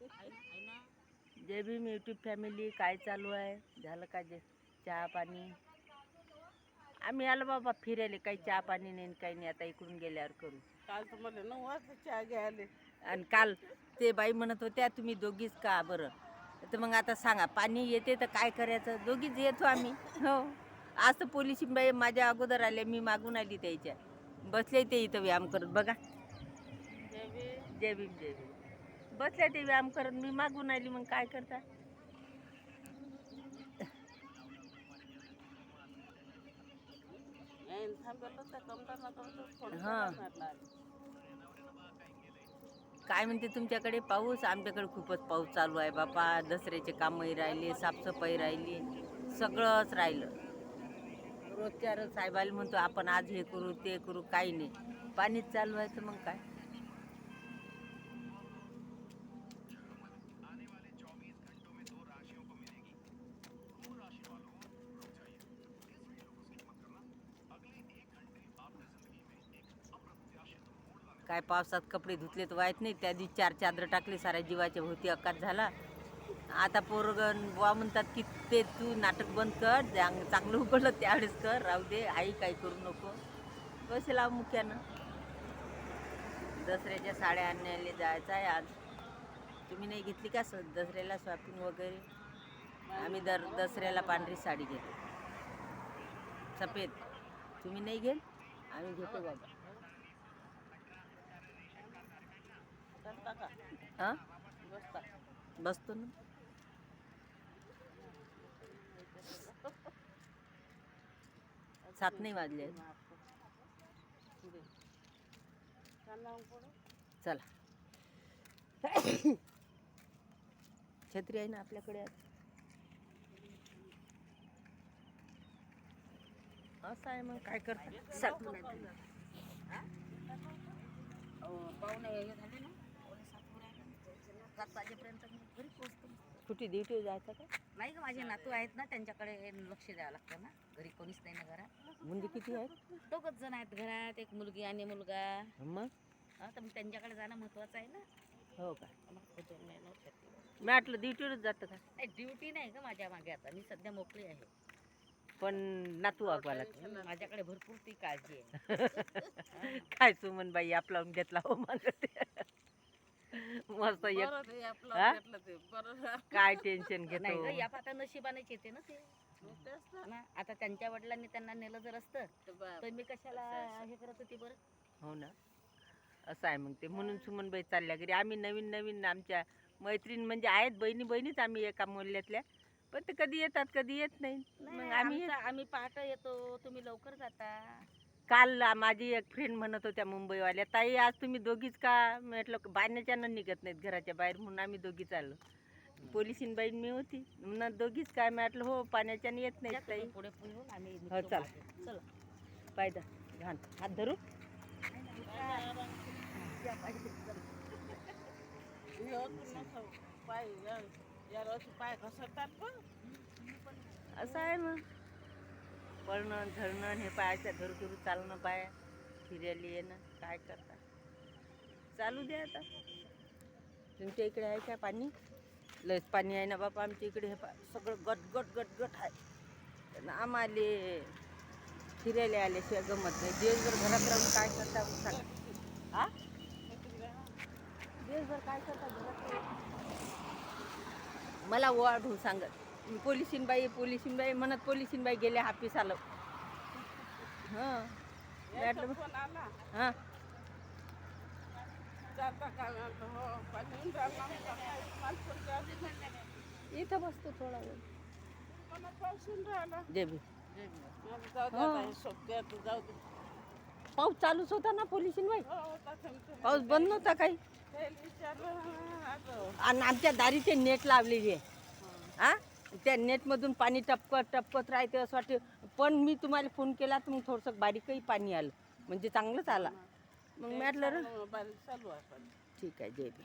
जय Bhim YouTube family काय चालू आहे? झालं का जे चहा पाणी? आम्ही आलो बाबा फिरायला काही चहा पाणी नाही काही नाही. आता इकडून गेल्यावर करू. काल तर मला नऊ वाजता चहा घ्यायला. आणि काल ते बाई म्हणत होत्या तुम्ही दोघीच का बरं? तर मग आता सांगा पाणी येते तर काय करायचं? दोघीच येतो आम्ही. हो. आज तर पोलीस बाई माझ्या अगोदर आले मी मागून आली त्याच्या. बसले ते इथं व्यायाम करत. बघा. जय भीम. जय भीम जय भीम. बसल्या ते व्यायाम करत मी मागून आली मग काय करता? हा. काय म्हणते तुमच्याकडे? पाऊस? आमच्याकडे खूपच पाऊस चालू आहे बापा. दसऱ्याचे कामही राहिले साफसफाई राहिली सगळंच राहिलं. रोजच्या रोज साहेबाला म्हणतो आपण आज हे करू ते करू काही नाही. पाणीच चालू आहे तर मग काय? काय पावसात कपडे धुतले तर वाईत नाही त्या दिवशी चार चादर टाकले साऱ्या जीवाच्या भोवती अकात झाला. आता पोरग बुवा म्हणतात की ते तू नाटक बंद कर चांगलं उघडलं त्यावेळेस कर राहू दे आई काही करू नको. पैसे लाव मुख्यानं. दसऱ्याच्या साड्या आणण्याला जायचं आहे आज. तुम्ही नाही घेतली का स दसऱ्याला शॉपिंग वगैरे? आम्ही दर दसऱ्याला पांढरी साडी घेतो. सफेद. तुम्ही नाही घेल आम्ही घेतो बाबा बसता का हां? बसता बसतो ना. सात नाही वाजले चला. छत्री आहे ना आपल्याकडे आज. असं आहे मग काय करता सात पाहुणे सात वाजेपर्यंत मी घरी पोहोचतो. कुठे ड्युटी जायचं का? नाही का माझे नातू आहेत ना त्यांच्याकडे लक्ष द्यावं लागतं ना. घरी कोणीच नाही ना घरात. म्हणजे किती आहे दोघच जण आहेत घरात एक मुलगी आणि मुलगा. मग? हा तर मग त्यांच्याकडे जाणं महत्वाचं आहे ना. हो का? मग. मी म्हटलं ड्युटीवरच जातं का? नाही ड्युटी नाही का माझ्या मागे आता. मी सध्या मोकळी आहे. पण नातू वागवा लागतं. माझ्याकडे भरपूर ती काळजी आहे. काय सुमन बाई आपला घेतला हो माझं ते मस्त एक. बरं ते आपलं हा? घेतलं ते. बरं. काय टेन्शन नाही घेतो या आता नशिबानेच येते ना ते. मग तेच ना. ना? आता त्यांच्या वडिलांनी त्यांना नेलं जर असतं. तर मी कशाला हे करत होती बरं? हो ना. असं आहे मग ते. म्हणून सुमनबाई चालल्या घरी. आम्ही नवीन नवीन आमच्या मैत्रीण म्हणजे आहेत बहिणी बहिणीच आम्ही एका मोहल्ल्यातल्या. पण ते कधी येतात कधी येत नाही. मग नाही, आम्ही आम्ही पहाट येतो. तुम्ही लवकर जाता. काल माझी एक फ्रेंड म्हणत होत्या मुंबईवाल्या ताई आज तुम्ही दोघीच का? म्हटलं बायनाच्यानं निघत नाहीत घराच्या बाहेर म्हणून आम्ही दोघी चाललो. पोलिसीन बाई मी होती. म्हणून दोघीच काय? म्हटलं हो पाण्याच्यानं येत या नाहीत ताई. पुढे आम्ही हो चला. चला. पायदा घाण. हात धरू? असं आहे मग. पळणं झरणं हे पायाच्या धरू धरू चालणं पाय फिरायला येणं काय करता? चालू द्या आता. तुमच्या इकडे आहे का पाणी? लस पाणी आहे ना बापा आमच्या इकडे. हे पा सगळं गट गट गट गट आहे. पण आम्हाले फिरायला आल्याशिवाय गमत नाही. दिवसभर घरात राहून काय करता सांगा. हा दिवसभर काय करता घरात? मला वाढू सांगत पोलिसीनबाई पोलिसीनबाई म्हणत पोलिसीनबाई गेले हापीस आलं. हां. आला. हां. हो. इथं बसतो थोडा वेळ. मला पाऊसून राहिला. जे बी. मग जाऊ दे हो. आता हे सोबते आता जाऊ दे. पाऊस चालूच होता ना पोलिसीनबाई? हो होता थमथम. पाऊस बंद नव्हता काही? आणि आमच्या दारीचे नेट लावलेली आहे. हा? त्या नेटमधून पाणी टपकत टपकत राहते असं वाटते. पण मी तुम्हाला फोन केला तर मग थोडंसं बारीकही पाणी आलं. म्हणजे चांगलंच आला. मग म्हटलं चालू आहे ठीक आहे जय बी